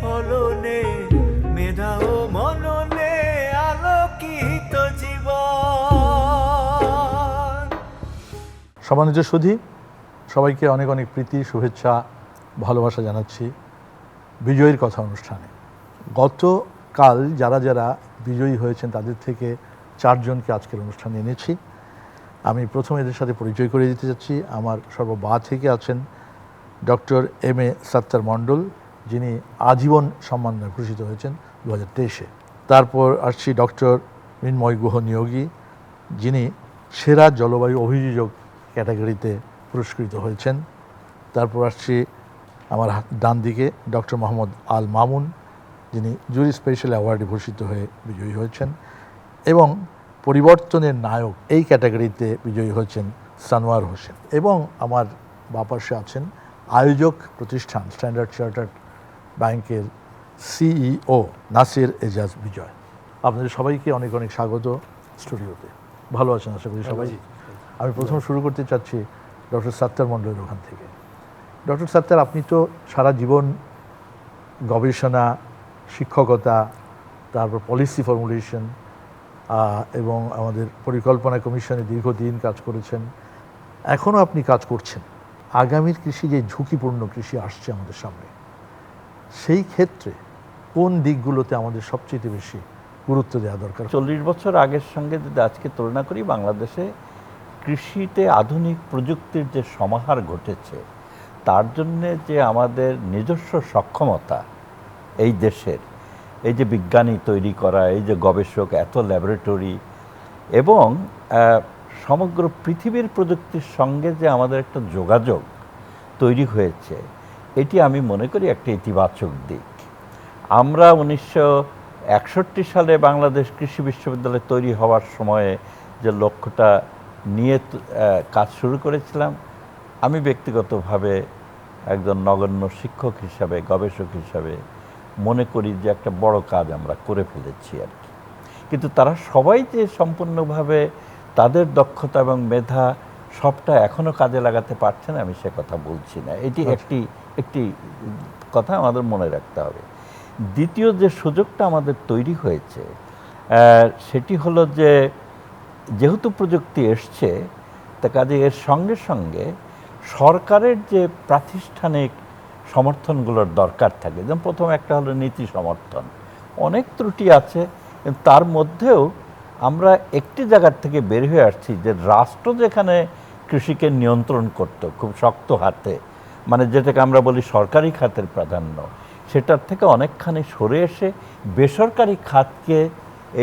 ফলনে, মেধা ও মননে আলোকিত জীবন। সম্মানিত সুধী, সবাইকে অনেক অনেক প্রীতি, শুভেচ্ছা, ভালোবাসা জানাচ্ছি বিজয়ীর কথা অনুষ্ঠানে। গতকাল যারা যারা বিজয়ী হয়েছেন, তাদের থেকে চারজনকে আজকের অনুষ্ঠানে এনেছি। আমি প্রথমে এদের সাথে পরিচয় করে দিতে চাচ্ছি আমার সর্ববা থেকে আছেন doctor M A Sattar Mondal যিনি আজীবন সম্মাননা ভূষিত হয়েছেন দু হাজার তেইশে। তারপর আসছি ডক্টর মৃন্ময় গুহ নিয়োগী, যিনি সেরা জলবায়ু অভিযোজক ক্যাটাগরিতে পুরস্কৃত হয়েছেন। তারপর আসছি আমার ডান দিকে ডক্টর মোহাম্মদ আল মামুন, যিনি জুরি স্পেশাল অ্যাওয়ার্ডে ভূষিত হয়ে বিজয়ী হয়েছেন এবং পরিবর্তনের নায়ক এই ক্যাটাগরিতে বিজয়ী হয়েছেন সানোয়ার হোসেন এবং আমার বাপাশে আছেন আয়োজক প্রতিষ্ঠান, স্ট্যান্ডার্ড চার্টার্ড ব্যাংকের সিইও নাসির এজাজ বিজয়। আপনাদের সবাইকে অনেক অনেক স্বাগত স্টুডিওতে। ভালো আছেন আশা করি সবাই? আমি প্রথম শুরু করতে চাচ্ছি ডক্টর সাত্তার মণ্ডলের ওখান থেকে। ডক্টর সাত্তার আপনি তো সারা জীবন গবেষণা শিক্ষকতা তারপর পলিসি ফর্মুলেশন এবং আমাদের পরিকল্পনা কমিশনে দীর্ঘদিন কাজ করেছেন। এখনও আপনি কাজ করছেন। আগামীর কৃষি যে ঝুঁকিপূর্ণ কৃষি আসছে আমাদের সামনে সেই ক্ষেত্রে কোন দিকগুলোতে আমাদের সবচেয়ে বেশি গুরুত্ব দেওয়া দরকার? চল্লিশ বছর আগের সঙ্গে যদি আজকে তুলনা করি, বাংলাদেশে কৃষিতে আধুনিক প্রযুক্তির যে সমাহার ঘটেছে, তার জন্যে যে আমাদের নিজস্ব সক্ষমতা এই দেশের, এই যে বিজ্ঞানী তৈরি করা, এই যে গবেষক, এত ল্যাবরেটরি এবং সমগ্র পৃথিবীর প্রযুক্তির সঙ্গে যে আমাদের একটা যোগাযোগ তৈরি হয়েছে এটি আমি মনে করি একটা ইতিবাচক দিক। আমরা উনিশশো একষট্টি সালে বাংলাদেশ কৃষি বিশ্ববিদ্যালয় তৈরি হওয়ার সময়ে যে লক্ষ্যটা নিয়ে কাজ শুরু করেছিলাম, আমি ব্যক্তিগতভাবে একজন নগণ্য শিক্ষক হিসাবে, গবেষক হিসাবে মনে করি যে একটা বড় কাজ আমরা করে ফেলেছি আর কি। কিন্তু তারা সবাই যে সম্পূর্ণভাবে তাদের দক্ষতা এবং মেধা সবটা এখনও কাজে লাগাতে পারছে না আমি সে কথা বলছি না। এটি একটি একটি কথা আমাদের মনে রাখতে হবে। দ্বিতীয় যে সুযোগটা আমাদের তৈরি হয়েছে সেটি হলো যে যেহেতু প্রযুক্তি এসছে তা কাজে এর সঙ্গে সঙ্গে সরকারের যে প্রাতিষ্ঠানিক সমর্থনগুলোর দরকার থাকে যেমন প্রথম একটা হলো নীতি সমর্থন। অনেক ত্রুটি আছে তার মধ্যেও আমরা একটি জায়গার থেকে বের হয়ে আসছি যে রাষ্ট্র যেখানে কৃষিকে নিয়ন্ত্রণ করত খুব শক্ত হাতে। মানে যেটাকে আমরা বলি সরকারি খাতের প্রাধান্য। সেটার থেকে অনেকখানি সরে এসে বেসরকারি খাতকে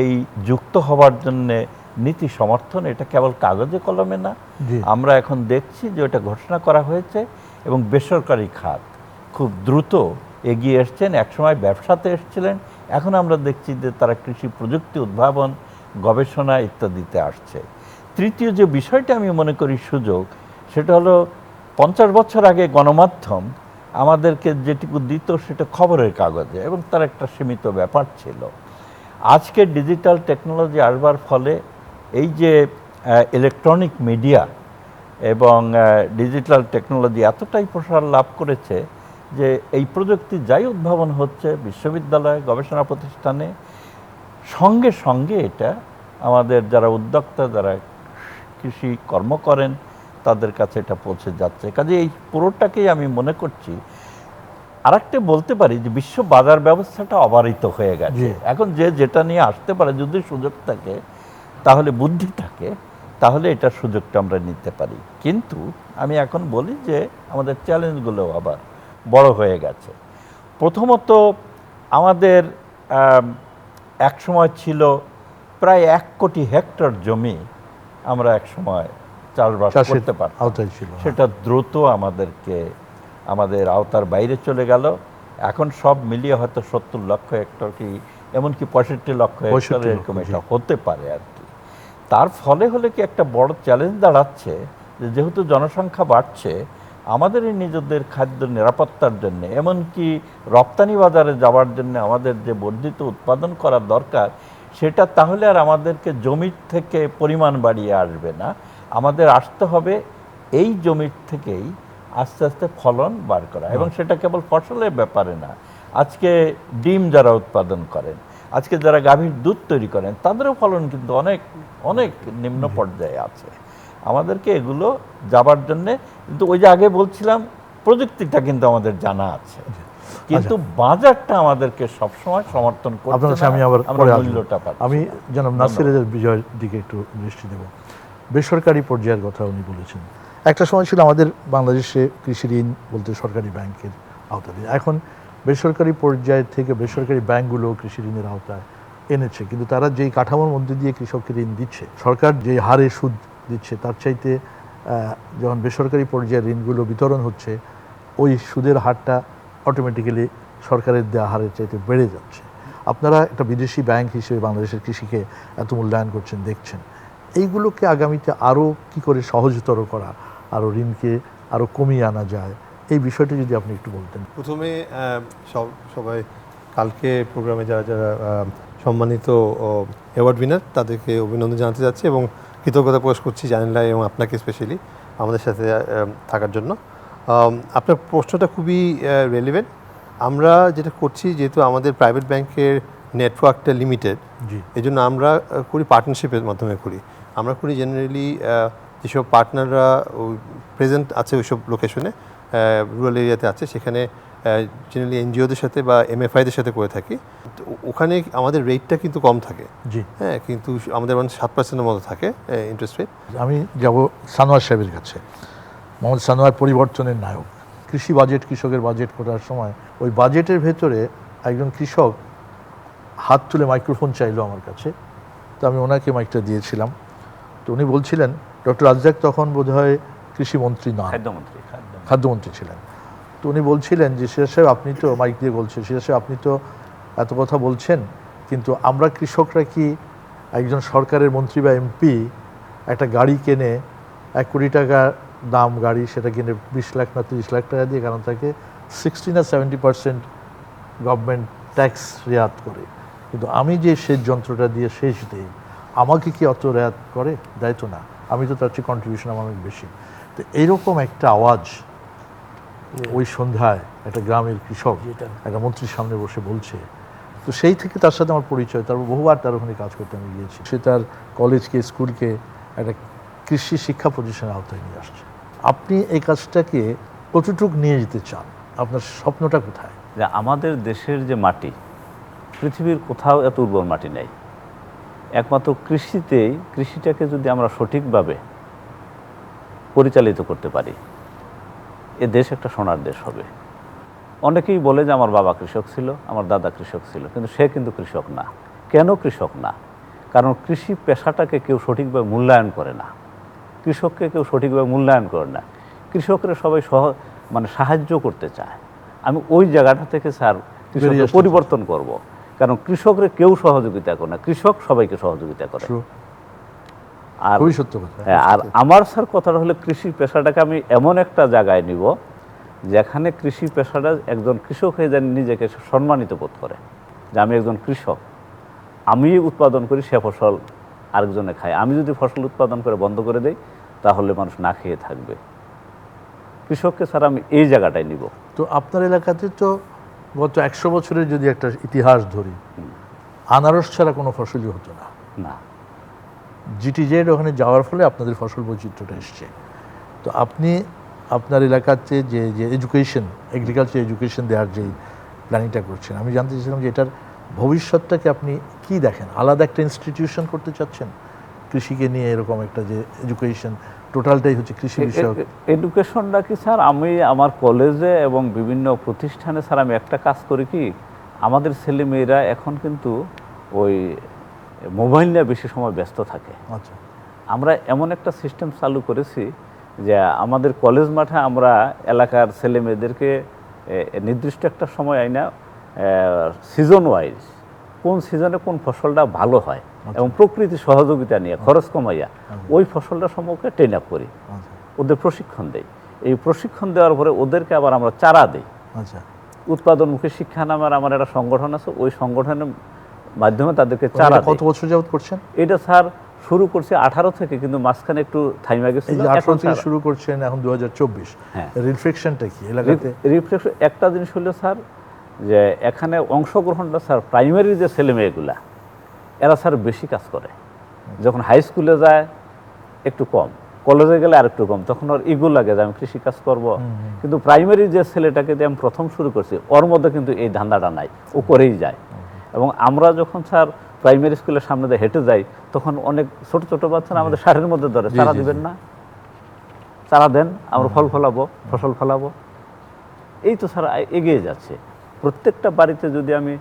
এই যুক্ত হওয়ার জন্যে নীতি সমর্থন এটা কেবল কাগজে কলমে না। আমরা এখন দেখছি যে ওটা ঘোষণা করা হয়েছে এবং বেসরকারি খাত খুব দ্রুত এগিয়ে এসছেন। একসময় ব্যবসাতে এসছিলেন এখন আমরা দেখছি যে তারা কৃষি প্রযুক্তি উদ্ভাবন গবেষণা ইত্যাদিতে আসছে। তৃতীয় যে বিষয়টা আমি মনে করি সুযোগ, সেটা হলো পঞ্চাশ বছর আগে গণমাধ্যম আমাদেরকে যেটুকু দিত সেটা খবরের কাগজে এবং তার একটা সীমিত ব্যাপার ছিল। আজকে ডিজিটাল টেকনোলজি আসবার ফলে এই যে ইলেকট্রনিক মিডিয়া এবং ডিজিটাল টেকনোলজি এতটাই প্রসার লাভ করেছে যে এই প্রযুক্তি যাই উদ্ভাবন হচ্ছে বিশ্ববিদ্যালয়ে, গবেষণা প্রতিষ্ঠানে, সঙ্গে সঙ্গে এটা আমাদের যারা উদ্যোক্তা, যারা কৃষি কর্ম করেন তাদের কাছে এটা পৌঁছে যাচ্ছে। কাজে এই পুরোটাকেই আমি মনে করছি আরেকটা বলতে পারি যে বিশ্ব বাজার ব্যবস্থাটা অবারিত হয়ে গেছে। এখন যে যেটা নিয়ে আসতে পারে যদি সুযোগ থাকে তাহলে বুদ্ধি থাকে তাহলে এটা সুযোগটা আমরা নিতে পারি। কিন্তু আমি এখন বলি যে আমাদের চ্যালেঞ্জগুলো আবার বড় হয়ে গেছে। প্রথমত আমাদের আম, এক সময় ছিল প্রায় এক কোটি হেক্টর জমি আমরা এক সময় চাষবাস করতে পারতাম। সেটা দ্রুত আমাদেরকে আমাদের আওতার বাইরে চলে গেল। এখন সব মিলিয়ে হয়তো সত্তর লক্ষ হেক্টর কি এমনকি পঁয়ষট্টি লক্ষ হেক্টর এরকম এটা হতে পারে আর কি। তার ফলে হলে কি একটা বড় চ্যালেঞ্জ দাঁড়াচ্ছে যে যেহেতু জনসংখ্যা বাড়ছে আমাদের নিজেদের খাদ্য নিরাপত্তার জন্য এমনকি রপ্তানি বাজারে যাওয়ার জন্য আমাদের যে বর্ধিত উৎপাদন করা দরকার সেটা তাহলে আর আমাদেরকে জমির থেকে পরিমাণ বাড়িয়ে আসবে না। আমাদের আসতে হবে এই জমির থেকেই আস্তে আস্তে ফলন বার করা। এবং সেটা কেবল ফসলের ব্যাপারে না। আজকে ডিম যারা উৎপাদন করেন আজকে যারা গাভীর দুধ তৈরি করেন তাদেরও ফলন কিন্তু অনেক অনেক নিম্ন পর্যায়ে আছে। আমাদেরকে এগুলো যাবার জন্যে কিন্তু ওই যে আগে বলছিলাম প্রযুক্তিটা কিন্তু আমাদের জানা আছে। কিন্তু বাজারটা আমাদেরকে সবসময় সমর্থন করছে আপনার কাছে আমি আবার পরে মূল্যটা পাচ্ছি আমি। জনাব নাসিরের বিজয়ের দিকে একটু দৃষ্টি দেব। বেসরকারি পর্যায়ের কথা উনি বলেছেন। একটা সময় ছিল আমাদের বাংলাদেশে কৃষি ঋণ বলতে সরকারি ব্যাংকের আওতায় এখন বেসরকারি পর্যায় থেকে বেসরকারি ব্যাংকগুলো কৃষি ঋণের আওতায় এনেছে। কিন্তু তারা যেই কাঠামোর মধ্যে দিয়ে কৃষককে ঋণ দিচ্ছে সরকার যে হারে সুদ দিচ্ছে তার চাইতে আহ, যখন বেসরকারি পর্যায়ে ঋণগুলো বিতরণ হচ্ছে ওই সুদের হারটা অটোমেটিক্যালি সরকারের দেওয়া হারের চাইতে বেড়ে যাচ্ছে। আপনারা একটা বিদেশি ব্যাংক হিসেবে বাংলাদেশের কৃষিকে এত মূল্যায়ন করছেন, দেখছেন। এইগুলোকে আগামীতে আরও কি করে সহজতর করা আরও ঋণকে আরও কমিয়ে আনা যায়, এই বিষয়টি যদি আপনি একটু বলতেন। প্রথমে সব, সবাই কালকে প্রোগ্রামে যারা যারা সম্মানিত অ্যাওয়ার্ড উইনার তাদেরকে অভিনন্দন জানাতে যাচ্ছি এবং কৃতজ্ঞতা প্রকাশ করছি জানিলাই এবং আপনাকে স্পেশালি আমাদের সাথে থাকার জন্য। আপনার প্রশ্নটা খুবই রেলিভেন্ট আমরা যেটা করছি যেহেতু আমাদের প্রাইভেট ব্যাংকের নেটওয়ার্কটা লিমিটেড জি। এই জন্য আমরা করি পার্টনারশিপের মাধ্যমে করি। আমরা করি জেনারেলি যেসব পার্টনাররা প্রেজেন্ট আছে ওইসব লোকেশনে রুরাল এরিয়াতে আছে সেখানে জেনারেলি এনজিওদের সাথে বা এমএফআইদের সাথে করে থাকি। তো ওখানে আমাদের রেটটা কিন্তু কম থাকে। জি। হ্যাঁ কিন্তু আমাদের মানে সাত পার্সেন্টের মতো থাকে ইন্টারেস্ট রেট আমি যাব সানোয়ার সাহেবের কাছে। মোহাম্মদ সানোয়ার পরিবর্তনের নায়ক। কৃষি বাজেট কৃষকের বাজেট করার সময় ওই বাজেটের ভেতরে একজন কৃষক হাত তুলে মাইক্রোফোন চাইলো আমার কাছে। তো আমি ওনাকে মাইকটা দিয়েছিলাম। তো উনি বলছিলেন ডক্টর রাজ্জাক তখন বোধহয় কৃষিমন্ত্রী নন। খাদ্যমন্ত্রী খাদ্যমন্ত্রী। ছিলেন। তো উনি বলছিলেন যে সিরাজ সাহেব আপনি তো মাইক দিয়ে বলছেন সিরাজ সাহেব আপনি তো এত কথা বলছেন কিন্তু আমরা কৃষকরা কি একজন সরকারের মন্ত্রী বা এমপি একটা গাড়ি কেনে এক কোটি টাকা দাম গাড়ি সেটা কিনে বিশ লাখ না তিরিশ লাখ টাকা দিয়ে কারণ তাকে সিক্সটি না সেভেন্টি পার্সেন্ট গভর্নমেন্ট ট্যাক্স রেয়াত করে। কিন্তু আমি যে সেচ যন্ত্রটা দিয়ে সেচ দিই আমাকে কি অত রেয়াত করে? দেয় তো না। আমি তো তার চেয়ে কন্ট্রিবিউশন আমার অনেক বেশি। তো এইরকম একটা আওয়াজ ওই সন্ধ্যায় একটা গ্রামের কৃষক একটা মন্ত্রীর সামনে বসে বলছে। তো সেই থেকে তার সাথে আমার পরিচয়। তারপর বহুবার তার ওখানে কাজ করতে আমি গিয়েছি। সে তার কলেজকে স্কুলকে একটা কৃষি শিক্ষা প্রতিষ্ঠানের আওতায় নিয়ে আসছে। আপনি এই কাজটাকে কতটুক নিয়ে যেতে চান? আপনার স্বপ্নটা কোথায়? যে আমাদের দেশের যে মাটি, পৃথিবীর কোথাও এত উর্বর মাটি নেই। একমাত্র কৃষিতেই, কৃষিটাকে যদি আমরা সঠিকভাবে পরিচালিত করতে পারি, এ দেশ একটা সোনার দেশ হবে। অনেকেই বলে যে আমার বাবা কৃষক ছিল, আমার দাদা কৃষক ছিল, কিন্তু সে কিন্তু কৃষক না। কেন কৃষক না? কারণ কৃষি পেশাটাকে কেউ সঠিকভাবে মূল্যায়ন করে না। কৃষককে কেউ সঠিকভাবে মূল্যায়ন করে না। কৃষকরা সবাই সহ মানে সাহায্য করতে চায়। আমি ওই জায়গাটা থেকে স্যার কৃষককে পরিবর্তন করব। কারণ কৃষকরা কেউ সহযোগিতা করে না। কৃষক সবাইকে সহযোগিতা করে। আর সত্য কথা। হ্যাঁ, আর আমার স্যার কথাটা হলো কৃষি পেশাটাকে আমি এমন একটা জায়গায় নিব যেখানে কৃষি পেশাটা একজন কৃষক হয়ে যেন নিজেকে সম্মানিত বোধ করে। যে আমি একজন কৃষক। আমি উৎপাদন করি সে ফসল আরেকজনে খায়। আমি যদি ফসল উৎপাদন করে বন্ধ করে দেই তাহলে মানুষ না খেয়ে থাকবে। কৃষককে স্যার আমি এই জায়গাটায় নিব। তো আপনার এলাকাতে তো গত একশো বছরের যদি একটা ইতিহাস ধরি আনারস ছাড়া কোনো ফসলই হতো না। না। জিটিজেড ওখানে যাওয়ার ফলে আপনাদের ফসল বৈচিত্র্যটা এসছে। তো আপনি আপনার এলাকাতে যে যে এডুকেশন এগ্রিকালচার এডুকেশন দেওয়ার যে প্ল্যানিংটা করছেন আমি জানতে চাইছিলাম যে এটার ভবিষ্যৎটাকে আপনি কি দেখেন? আলাদা একটা ইনস্টিটিউশন করতে চাচ্ছেন? কৃষিকে নিয়ে এরকম একটা যে এডুকেশন টোটালটাই হচ্ছে কৃষি বিষয়ক। এডুকেশনটা কি স্যার? আমি আমার কলেজে এবং বিভিন্ন প্রতিষ্ঠানে স্যার আমি একটা কাজ করি কি আমাদের ছেলেমেয়েরা এখন কিন্তু ওই মোবাইল নিয়ে বেশি সময় ব্যস্ত থাকে। আচ্ছা। আমরা এমন একটা সিস্টেম চালু করেছি যে আমাদের কলেজ মাঠে আমরা এলাকার ছেলে মেয়েদেরকে নির্দিষ্ট একটা সময় আইনা সিজন ওয়াইজ কোন সিজনে কোন ফসলটা ভালো হয় এবং প্রকৃতি সহযোগিতা নিয়ে খরচ কমাইয়া ওই ফসলটা সম্পর্কে ট্রেন আপ করি। আচ্ছা। ওদের প্রশিক্ষণ দেই। এই প্রশিক্ষণ দেওয়ার পরে ওদেরকে আবার আমরা চারা দিই। আচ্ছা। উৎপাদনমুখী শিক্ষা নামের আমার একটা সংগঠন আছে ওই সংগঠনের মাধ্যমে তাদেরকে চারা কত বছর যাবত করছেন? এটা স্যার শুরু করছে আঠারো থেকে কিন্তু মাঝখানে একটু থাইমা গেছে আঠারো থেকে শুরু করছেন এখন দু হাজার চব্বিশ। হ্যাঁ। রিফ্লেকশনটা কি এলাকাতে? রিফ্লেকশন একটা জিনিস হলো স্যার যে এখানে অংশগ্রহণটা স্যার প্রাইমারি যে ছেলে মেয়েগুলা এরা স্যার বেশি কাজ করে। যখন হাই স্কুলে যায় একটু কম। কলেজে গেলে আর একটু কম। তখন ওর ইগো লাগে যে আমি কৃষি কাজ করব। কিন্তু প্রাইমারি যে ছেলেটাকে দিয়ে আমি প্রথম শুরু করছি ওর মধ্যে কিন্তু এই ধান্দাটা নাই। ও করেই যায়। এবং আমরা যখন স্যার প্রাইমারি স্কুলের সামনে দিয়ে হেঁটে যাই তখন অনেক ছোট ছোট বাচ্চারা আমাদের শাড়ির মধ্যে ধরে। চারা দিবেন না। চারা দেন আমরা ফল ফলাবো ফসল ফলাবো। এই তো স্যার এগিয়ে যাচ্ছে। প্রত্যেকটা বাড়িতে যদি আমি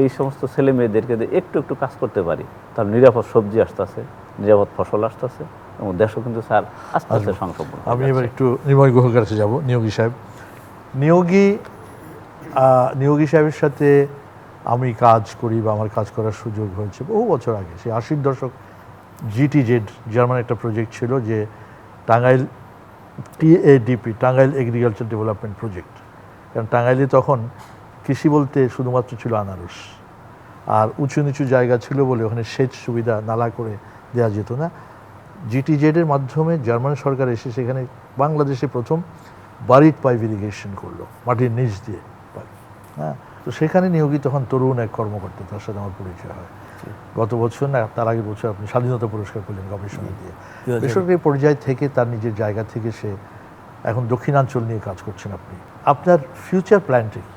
এই সমস্ত ছেলে মেয়েদেরকে একটু একটু কাজ করতে পারি তার নিরাপদ সবজি আসতেছে নিরাপদ ফসল আসতেছে এবং দেশও কিন্তু স্যার আস্তে আস্তে সংসম্পন্ন আমি এবার একটু নির্ময় গুহর কাছে যাব নিয়োগী সাহেব। নিয়োগী নিয়োগী সাহেবের সাথে আমি কাজ করি বা আমার কাজ করার সুযোগ হয়েছে বহু বছর আগে। সেই আশির দশক জিটি জেড জার্মান একটা প্রজেক্ট ছিল যে Tangail TADP Tangail agriculture development project কারণ টাঙ্গাইলে তখন কৃষি বলতে শুধুমাত্র ছিল আনারস। আর উঁচু নিচু জায়গা ছিল বলে ওখানে সেচ সুবিধা নালা করে দেওয়া যেত না। জিটিজেডের মাধ্যমে জার্মান সরকার এসে সেখানে বাংলাদেশে প্রথম বাড়ির পাইপ ইরিগেশন করল মাটির নিচ দিয়ে হ্যাঁ তো সেখানে নিয়োগী তখন তরুণ এক কর্মকর্তা তার সাথে আমার পরিচয় হয়। গত বছর না তার আগের বছর আপনি স্বাধীনতা পুরস্কার পেলেন গবেষণা দিয়ে। বেসরকারি পর্যায় থেকে তার নিজের জায়গা থেকে সে এখন দক্ষিণাঞ্চল নিয়ে কাজ করছেন আপনি। আপনার ফিউচার প্ল্যানটা কি?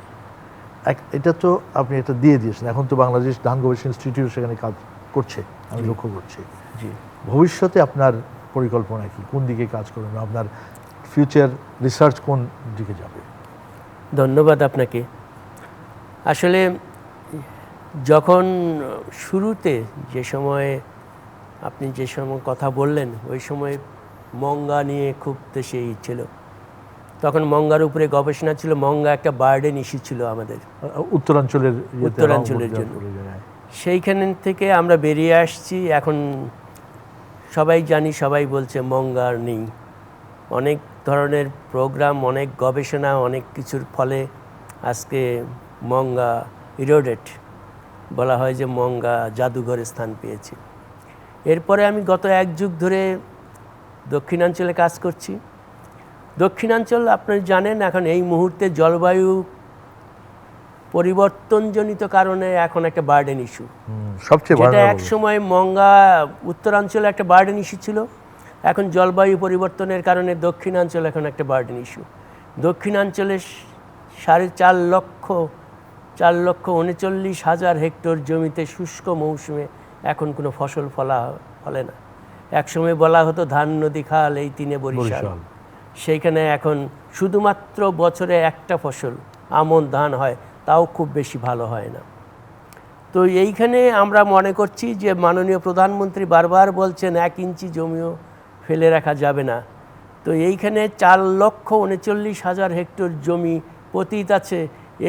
এক এটা তো আপনি এটা দিয়ে দিয়েছেন। এখন তো বাংলাদেশ ধান গবেষণা ইনস্টিটিউট সেখানে কাজ করছে আমি লক্ষ্য করছি। জি। ভবিষ্যতে আপনার পরিকল্পনা কি? কোন দিকে কাজ করবেন? আপনার ফিউচার রিসার্চ কোন দিকে যাবে? ধন্যবাদ আপনাকে। আসলে যখন শুরুতে যে সময়ে আপনি যে সময় কথা বললেন ওই সময় মঙ্গা নিয়ে খুব দেশে ছিল। তখন মঙ্গার উপরে গবেষণা ছিল মঙ্গা একটা বার্ডেন ইস্যু ছিল আমাদের। উত্তরাঞ্চলের উত্তরাঞ্চলের জন্য। সেইখান থেকে আমরা বেরিয়ে আসছি এখন সবাই জানি সবাই বলছে মঙ্গার নেই। অনেক ধরনের প্রোগ্রাম অনেক গবেষণা অনেক কিছুর ফলে আজকে মঙ্গা ইরোডেট বলা হয় যে মঙ্গা জাদুঘরে স্থান পেয়েছে। এরপরে আমি গত এক যুগ ধরে দক্ষিণাঞ্চলে কাজ করছি। দক্ষিণাঞ্চল আপনি জানেন এখন এই মুহূর্তে জলবায়ু পরিবর্তনজনিত কারণে এখন একটা বার্ডেন ইস্যু সবচেয়ে যেটা এক সময় মঙ্গা উত্তরাঞ্চলে একটা বার্ডেন ইস্যু ছিল এখন জলবায়ু পরিবর্তনের কারণে দক্ষিণাঞ্চল এখন একটা বার্ডেন ইস্যু দক্ষিণাঞ্চলে সাড়ে চার লক্ষ চার লক্ষ উনচল্লিশ হাজার হেক্টর জমিতে শুষ্ক মৌসুমে এখন কোনো ফসল ফলা ফলে না। একসময় বলা হতো ধান নদী খাল এই তিনে বরিশাল। বরিশাল। সেইখানে এখন শুধুমাত্র বছরে একটা ফসল আমন ধান হয়, তাও খুব বেশি ভালো হয় না। তো এইখানে আমরা মনে করছি যে মাননীয় প্রধানমন্ত্রী বারবার বলছেন, এক ইঞ্চি জমিও ফেলে রাখা যাবে না। তো এইখানে চার লক্ষ উনচল্লিশ হাজার হেক্টর জমি পতিত আছে।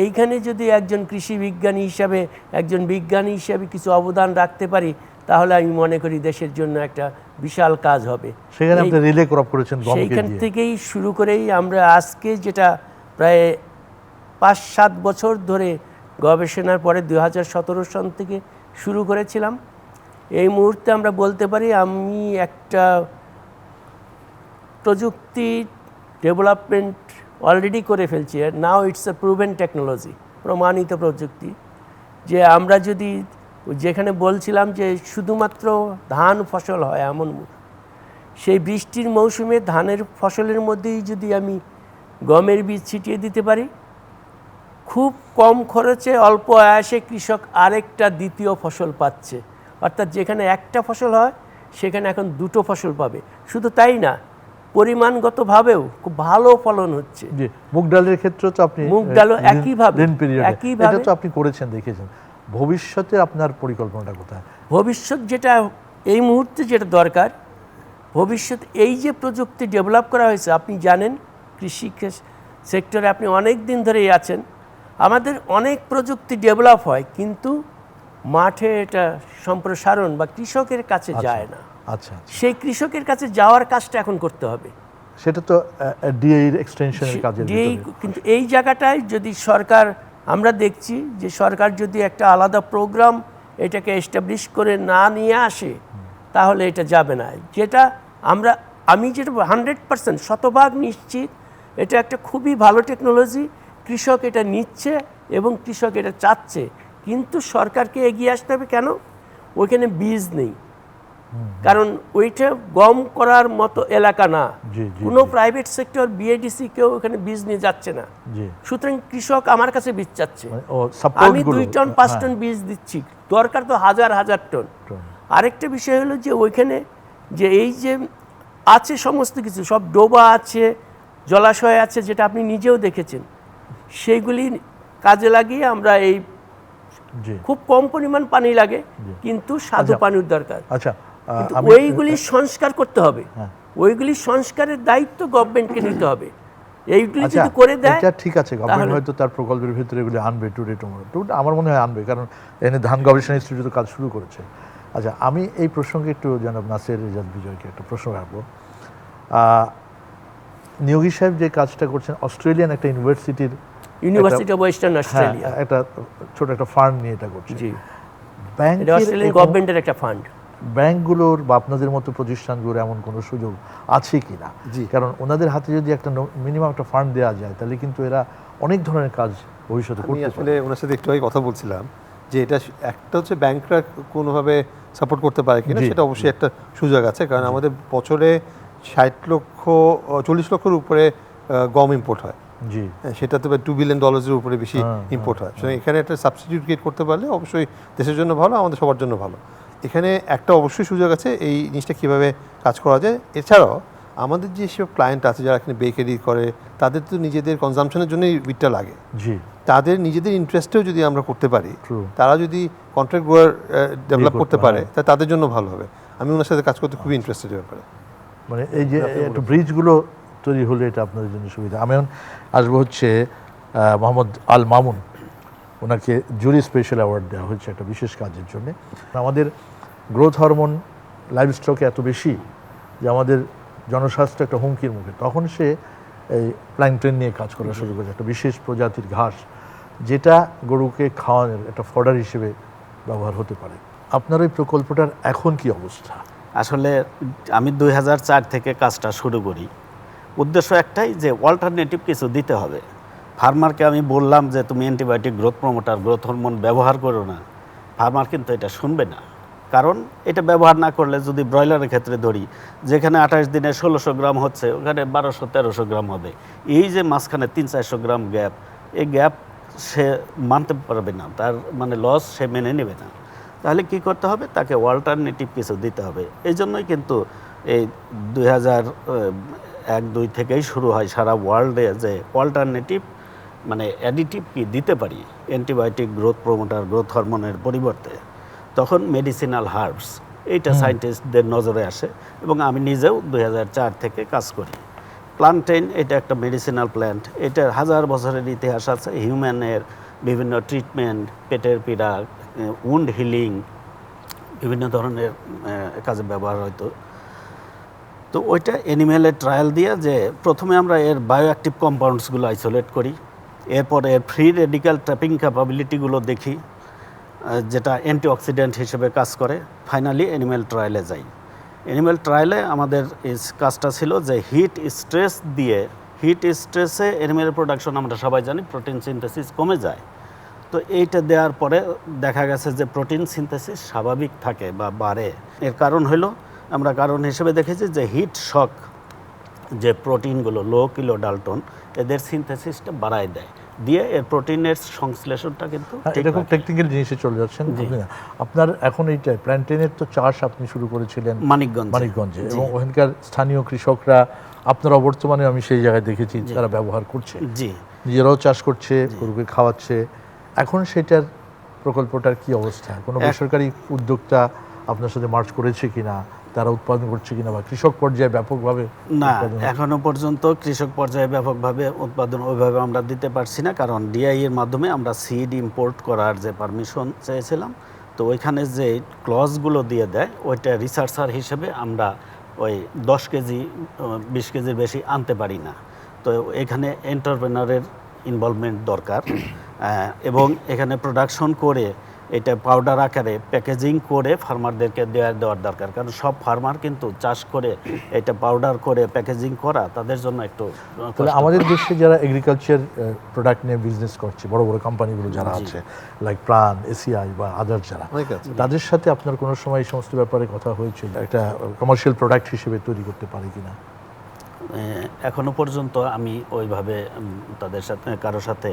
এইখানে যদি একজন কৃষি বিজ্ঞানী হিসাবে, একজন বিজ্ঞানী হিসাবে কিছু অবদান রাখতে পারি, তাহলে আমি মনে করি দেশের জন্য একটা বিশাল কাজ হবে। সেখানে এই- আপনি রিলে ক্রপ করেছেন সেইখান থেকেই শুরু করেই আমরা আজকে যেটা প্রায় পাঁচ সাত বছর ধরে গবেষণার পরে দু হাজার সতেরো সন থেকে শুরু করেছিলাম। এই মুহূর্তে আমরা বলতে পারি আমি একটা প্রযুক্তি ডেভেলপমেন্ট অলরেডি করে ফেলছি। Now it's a proven technology প্রমাণিত প্রযুক্তি। যে আমরা যদি যেখানে বলছিলাম যে শুধুমাত্র ধান ফসল হয় এমন সেই বৃষ্টির মৌসুমে ধানের ফসলের মধ্যেই যদি আমি গমের বীজ ছিটিয়ে দিতে পারি খুব কম খরচে অল্প আয়াসে কৃষক আরেকটা দ্বিতীয় ফসল পাচ্ছে। অর্থাৎ যেখানে একটা ফসল হয় সেখানে এখন দুটো ফসল পাবে। শুধু তাই না পরিমাণগতভাবেও খুব ভালো ফলন হচ্ছে। মুগ ডালের ক্ষেত্রে তো আপনি মুগ ডালও একইভাবে, একইভাবে। এটা তো আপনি করেছেন দেখেছেন। ভবিষ্যতে আপনার পরিকল্পনাটা কোথায়? ভবিষ্যৎ যেটা এই মুহূর্তে যেটা দরকার ভবিষ্যৎ এই যে প্রযুক্তি ডেভেলপ করা হয়েছে আপনি জানেন কৃষি সেক্টরে আপনি অনেক দিন ধরেই আছেন। আমাদের অনেক প্রযুক্তি ডেভেলপ হয় কিন্তু মাঠে এটা সম্প্রসারণ বা কৃষকের কাছে যায় না। আচ্ছা আচ্ছা। সেই কৃষকের কাছে যাওয়ার কাজটা এখন করতে হবে। সেটা তো ডিএ এক্সটেনশনের কাজের এই কিন্তু এই জায়গাটায় যদি সরকার আমরা দেখছি যে সরকার যদি একটা আলাদা প্রোগ্রাম এটাকে এস্টাবলিশ করে না নিয়ে আসে, তাহলে এটা যাবে না। যেটা আমরা, আমি যেটা হান্ড্রেড পার্সেন্ট শতভাগ নিশ্চিত, এটা একটা খুবই ভালো টেকনোলজি, কৃষক এটা নিচ্ছে এবং কৃষক এটা চাচ্ছে। কিন্তু সরকারকে এগিয়ে আসতে হবে কেন? ওইখানে বীজ নেই। কারণ ওইটা গম করার মতো এলাকা না। কোনো প্রাইভেট সেক্টর বিএডিসি কেউ ওখানে বীজ নিয়ে যাচ্ছে না। সুতরাং কৃষক আমার কাছে বীজ চাচ্ছে। মানে আমি দুই টন পাঁচ টন বীজ দিচ্ছি। দরকার তো হাজার হাজার টন। আরেকটা বিষয় হলো যে ওইখানে যে এই যে আছে সমস্ত কিছু সব ডোবা আছে জলাশয় আছে যেটা আপনি নিজেও দেখেছেন। সেইগুলি কাজে লাগিয়ে আমরা এই খুব কম পরিমাণ পানি লাগে কিন্তু আচ্ছা। পানির দরকার। আচ্ছা ওইগুলি সংস্কার করতে হবে। হ্যাঁ। ওইগুলি সংস্কারের দায়িত্ব গভর্নমেন্টকে নিতে হবে। এইগুলি আচ্ছা যদি করে দেয় এটা ঠিক আছে গভর্নমেন্ট হয়তো তার প্রকল্পের ভিতরে এগুলি আনবে টুডে টুমোরো টু আমার মনে হয় আনবে কারণ এনে ধান গবেষণা ইনস্টিটিউট কাজ শুরু করেছে। আচ্ছা আমি এই প্রসঙ্গে একটু জনাব নাসির রেজাদ বিজয়কে একটা প্রশ্ন রাখব। নিয়োগী সাহেব যে কাজটা করছেন অস্ট্রেলিয়ান একটা ইউনিভার্সিটির ইউনিভার্সিটি অফ ওয়েস্টার্ন অস্ট্রেলিয়া একটা ছোট একটা ফার্ম নিয়ে এটা করছে। জি। ব্যাংক অস্ট্রেলিয়ান গভর্নমেন্টের একটা ফান্ড। ব্যাংকগুলোর বা আপনাদের মতো প্রতিষ্ঠানগুলোর এমন কোনো সুযোগ আছে কি না। কারণ ওনাদের হাতে যদি একটা মিনিমাম একটা ফান্ড দেওয়া যায় তাহলে কিন্তু এরা অনেক ধরনের কাজ ভবিষ্যতে করতে আসলে ওনার সাথে একটু আগে কথা বলছিলাম যে এটা একটা হচ্ছে ব্যাংকরা কোনোভাবে সাপোর্ট করতে পারে কিনা সেটা অবশ্যই একটা সুযোগ আছে কারণ আমাদের বছরে ষাট লক্ষ চল্লিশ লক্ষের উপরে গম ইম্পোর্ট হয়। জি। হ্যাঁ, সেটা তো টু বিলিয়ন ডলার্সের উপরে বেশি হ্যাঁ, ইম্পোর্ট হয় সুতরাং এখানে একটা সাবস্টিটিউট ক্রিয়েট করতে পারলে অবশ্যই দেশের জন্য ভালো আমাদের সবার জন্য ভালো। এখানে একটা অবশ্যই সুযোগ আছে এই জিনিসটা কীভাবে কাজ করা যায়। এছাড়াও আমাদের যেসব ক্লায়েন্ট আছে যারা এখানে বেকারি করে তাদের তো নিজেদের কনজামশনের জন্যই বিটটা লাগে। জি। তাদের নিজেদের ইন্টারেস্টেও যদি আমরা করতে পারি. তারা যদি কন্ট্রাক্ট গ্রোয়ার ডেভেলপ করতে পারে পারে। তা তাদের জন্য ভালো হবে। আমি ওনার সাথে কাজ করতে খুবই ইন্টারেস্টেড ব্যাপারে। মানে এই যে একটু ব্রিজগুলো তৈরি হলে এটা আপনাদের জন্য সুবিধা। আমি এখন আসব হচ্ছে মোহাম্মদ আল মামুন ওনাকে জুরি স্পেশাল অ্যাওয়ার্ড দেওয়া হয়েছে একটা বিশেষ কাজের জন্য। আমাদের গ্রোথ হরমোন লাইভ স্টকে এত বেশি যে আমাদের জনস্বাস্থ্য একটা হুমকির মুখে। তখন সে এই প্ল্যাংটন নিয়ে কাজ করা শুরু করেছে, একটা বিশেষ প্রজাতির ঘাস, যেটা গরুকে খাওয়ানোর একটা ফডার হিসেবে ব্যবহার হতে পারে। আপনার ওই প্রকল্পটার এখন কি অবস্থা? আসলে আমি দু হাজার চার থেকে কাজটা শুরু করি। উদ্দেশ্য একটাই যে অল্টারনেটিভ কিছু দিতে হবে। ফার্মারকে আমি বললাম যে, তুমি antibiotic growth promoter, growth hormone ব্যবহার করো না। ফার্মার কিন্তু এটা শুনবে না। কারণ এটা ব্যবহার না করলে যদি ব্রয়লারের ক্ষেত্রে ধরি, যেখানে আঠাশ দিনে ষোলোশো গ্রাম হচ্ছে, ওখানে বারোশো, তেরোশো গ্রাম হবে। এই যে মাঝখানে তিন চারশো গ্রাম গ্যাপ, এই গ্যাপ সে মানতে পারবে না। তার মানে লস সে মেনে নেবে না। তাহলে কি করতে হবে? তাকে অল্টারনেটিভ কিছু দিতে হবে। এই জন্যই কিন্তু এই দুই হাজার এক, দুই থেকেই শুরু হয় সারা ওয়ার্ল্ডে যে অল্টারনেটিভ মানে অ্যাডিটিভ কি দিতে পারি? অ্যান্টিবায়োটিক গ্রোথ প্রমোটার গ্রোথ হরমোনের পরিবর্তে। তখন মেডিসিনাল হার্বস এইটা সায়েন্টিস্টদের নজরে আসে এবং আমি নিজেও দু হাজার চার থেকে কাজ করি। প্লান্টেন এটা একটা মেডিসিনাল প্ল্যান্ট এটার হাজার বছরের ইতিহাস আছে। হিউম্যানের বিভিন্ন ট্রিটমেন্ট পেটের পীড়া উন্ড হিলিং বিভিন্ন ধরনের কাজে ব্যবহার হয়তো তো ওইটা অ্যানিমেলের ট্রায়াল দিয়ে যে প্রথমে আমরা এর বায়োঅ্যাক্টিভ কম্পাউন্ডসগুলো আইসোলেট করি। এরপর এর ফ্রি রেডিক্যাল ট্র্যাপিং ক্যাপাবিলিটিগুলো দেখি যেটা অ্যান্টিঅক্সিডেন্ট হিসেবে কাজ করে। ফাইনালি অ্যানিমেল ট্রায়ালে যাই। অ্যানিমেল ট্রায়ালে আমাদের কাজটা ছিল যে হিট স্ট্রেস দিয়ে হিট স্ট্রেসে অ্যানিমেল প্রোডাকশন আমরা সবাই জানি প্রোটিন সিনথেসিস কমে যায়। তো এইটা দেওয়ার পরে দেখা গেছে যে প্রোটিন সিনথেসিস স্বাভাবিক থাকে বা বাড়ে। এর কারণ হলো, আমরা কারণ হিসেবে দেখেছি যে হিট শক যে প্রোটিনগুলো লো কিলো ডালটন এদের সিনথেসিসটা বাড়ায় দেয়। দিয়ে এর প্রোটিনের সংশ্লেষণটা কিন্তু হ্যাঁ, এটা খুব টেকনিক্যাল জিনিসে চলে যাচ্ছেন। আপনার এখন এইটা প্ল্যান্টেনের তো চাষ আপনি শুরু করেছিলেন মানিকগঞ্জ। মানিকগঞ্জে। এবং ওখানকার স্থানীয় কৃষকরা আপনারা বর্তমানে আমি সেই জায়গায় দেখেছি তারা ব্যবহার করছে। জি। নিজেরাও চাষ করছে গরুকে খাওয়াচ্ছে। এখন সেটার প্রকল্পটার কি অবস্থা? কোনো বেসরকারি উদ্যোক্তা আপনার সাথে মার্চ করেছে কিনা? তারা উৎপাদন করছে কিনা বা কৃষক পর্যায়ে ব্যাপকভাবে না এখনও পর্যন্ত কৃষক পর্যায়ে ব্যাপকভাবে উৎপাদন ওইভাবে আমরা দিতে পারছি না কারণ ডিআই এর মাধ্যমে আমরা সিড ইম্পোর্ট করার যে পারমিশন চেয়েছিলাম তো ওইখানে যে ক্লজগুলো দিয়ে দেয় ওইটা রিসার্চার হিসেবে আমরা ওই দশ কেজি বিশ কেজির বেশি আনতে পারি না। তো এখানে এন্টারপ্রেনারের ইনভলভমেন্ট দরকার এবং এখানে প্রোডাকশন করে এটা পাউডার আকারে প্যাকেজিং করে ফার্মারদেরকে দেওয়া দেওয়ার দরকার। কারণ সব ফার্মার কিন্তু চাষ করে এটা পাউডার করে প্যাকেজিং করা তাদের জন্য একটু তাহলে আমাদের দেশে যারা এগ্রিকালচার প্রোডাক্ট নিয়ে বিজনেস করছে বড় বড় কোম্পানিগুলো যারা আছে লাইক প্রাণ এসিআই বা আদার যারা তাদের সাথে আপনার কোনো সময় এই সমস্ত ব্যাপারে কথা হয়েছিল একটা কমার্শিয়াল প্রোডাক্ট হিসেবে তৈরি করতে পারে কিনা? এখনও পর্যন্ত আমি ওইভাবে তাদের সাথে কারোর সাথে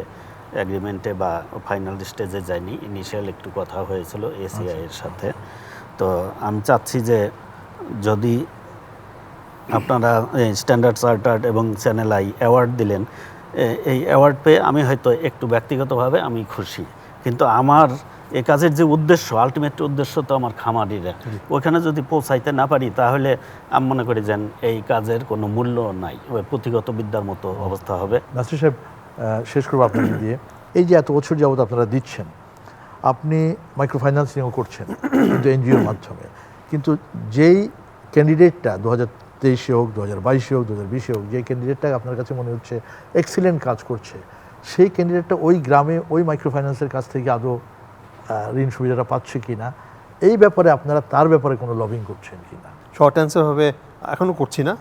এগ্রিমেন্টে বা ফাইনাল স্টেজে যাইনি ইনিশিয়াল একটু কথা হয়েছিল এসিআই এর সাথে। তো আমি চাচ্ছি যে যদি আপনারা স্ট্যান্ডার্ড চার্টার্ড এবং চ্যানেল আই অ্যাওয়ার্ড দিলেন এই অ্যাওয়ার্ড পেয়ে আমি হয়তো একটু ব্যক্তিগতভাবে আমি খুশি। কিন্তু আমার এ কাজের যে উদ্দেশ্য আলটিমেট উদ্দেশ্য তো আমার খামারিরা। ওখানে যদি পৌঁছাইতে না পারি তাহলে আমি মনে করি যেন এই কাজের কোনো মূল্য নাই। ওই পুঁথিগত বিদ্যার মতো অবস্থা হবে। নাসির সাহেব শেষ করব আপনাকে দিয়ে। এই যে এত বছর যাবত আপনারা দিচ্ছেন, আপনি মাইক্রো ফাইন্যান্সিংও করছেন, কিন্তু এনজিওর মাধ্যমে। কিন্তু যেই ক্যান্ডিডেটটা দু হাজার তেইশে হোক দু হাজার বাইশে হোক দু হাজার বিশে হোক যে ক্যান্ডিডেটটা আপনার কাছে মনে হচ্ছে এক্সিলেন্ট কাজ করছে, সেই ক্যান্ডিডেটটা ওই গ্রামে, ওই মাইক্রো ফাইন্যান্সের কাছ থেকে আদৌ ঋণ সুবিধাটা পাচ্ছে কিনা, এই ব্যাপারে আপনারা, তার ব্যাপারে কোনো লবিং করছেন কিনা? শর্ট অ্যান্সার হবে, এখনও করছি না।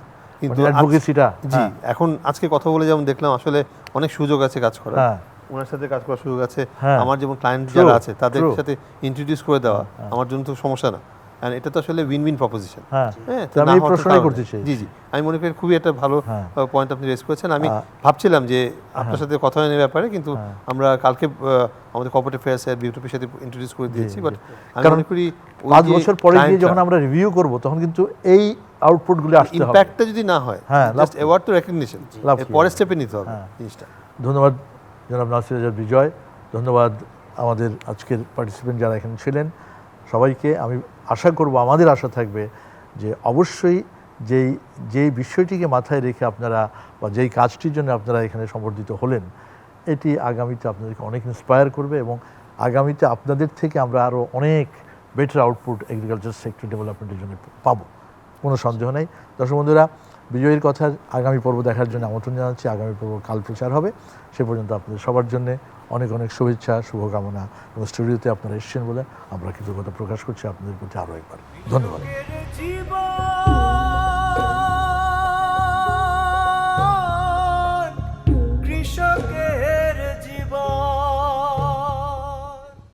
কিন্তু অ্যাডভোকেসিটা জি এখন আজকে কথা বলে যেমন দেখলাম আসলে অনেক সুযোগ আছে কাজ করার। হ্যাঁ। ওনার সাথে কাজ করার সুযোগ আছে। হ্যাঁ। আমার যেমন ক্লায়েন্ট যারা আছে তাদের সাথে ইন্ট্রোডিউস করে দেওয়া। আমার জন্য তো সমস্যা না। And এটা তো আসলে উইন উইন প্রপোজিশন হ্যাঁ হ্যাঁ আমি এই প্রশ্নটাই করতে চাই জি জি আমি মনে করি খুবই একটা ভালো হ্যাঁ। পয়েন্ট আপনি রেস করেছেন। আমি ভাবছিলাম যে আপনার সাথে কথা হয় ব্যাপারে কিন্তু হ্যাঁ। আমরা কালকে আমাদের কর্পোরেট বিউটিপির সাথে ইন্ট্রোডিউস করে দিয়েছি বাট আমি মনে করি পাঁচ বছর পরে গিয়ে যখন আমরা রিভিউ করব তখন কিন্তু এই আউটপুটগুলো আসতে হবে। ইম্প্যাক্টটা যদি না হয় হ্যাঁ, জাস্ট অ্যাওয়ার্ড তো রেকগনিশন পরের স্টেপে নিতে হবে হ্যাঁ। জিনিসটা। ধন্যবাদ জনাব নাসির বিজয়। ধন্যবাদ আমাদের আজকের পার্টিসিপেন্ট যারা এখানে ছিলেন। সবাইকে আমি আশা করব, আমাদের আশা থাকবে যে অবশ্যই যেই যেই বিষয়টিকে মাথায় রেখে আপনারা বা যেই কাজটির জন্য আপনারা এখানে সম্বর্ধিত হলেন, এটি আগামীতে আপনাদেরকে অনেক ইন্সপায়ার করবে এবং আগামীতে আপনাদের থেকে আমরা আরও অনেক বেটার আউটপুট এগ্রিকালচার সেক্টর ডেভেলপমেন্টের জন্য পাবো। কোনো সন্দেহ নেই। দর্শক বন্ধুরা বিজয়ীর কথা আগামী পর্ব দেখার জন্য আমন্ত্রণ জানাচ্ছি। আগামী পর্ব কাল প্রচার হবে। সে পর্যন্ত আপনাদের সবার জন্য অনেক অনেক শুভেচ্ছা, শুভকামনা এবং স্টুডিওতে আপনারা এসছেন বলে আমরা কৃতজ্ঞতা প্রকাশ করছি। আপনাদের প্রতি আরও একবার ধন্যবাদ।